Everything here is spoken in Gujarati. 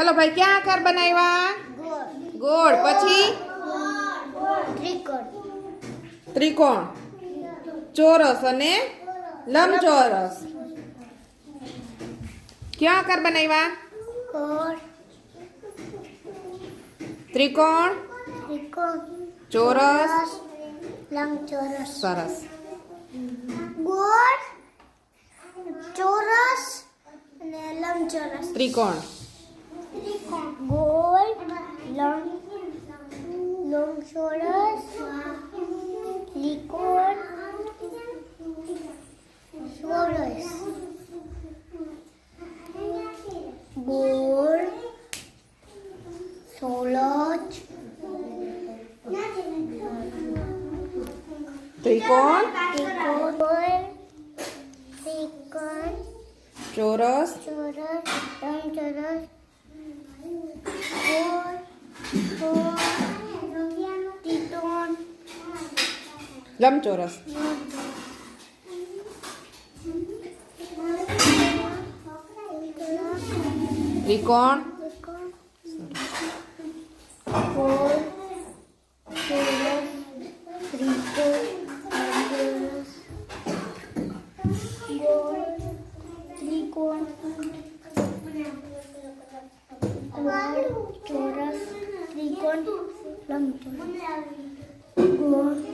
चलो भाई क्या आकार बनवाया गोल गोल પછી ત્રિકોણ त्रिकोण ચોરસ અને લંબ ચોરસ કેવો આકાર બનાવીવા ગોળ ત્રિકોણ ત્રિકોણ ચોરસ લંબ ચોરસ ચોરસ ગોળ ચોરસ અને લંબ ચોરસ ત્રિકોણ સરસ ત્રિકોણ સરસ ગોળ સોલજ ત્રિકોણ ત્રિકોણ ત્રિકોણ ચોરસ ચોરસ ત્રણ ચોરસ four four Lam choras. Ricón. Gol, choras, rincón, lamento. Gol.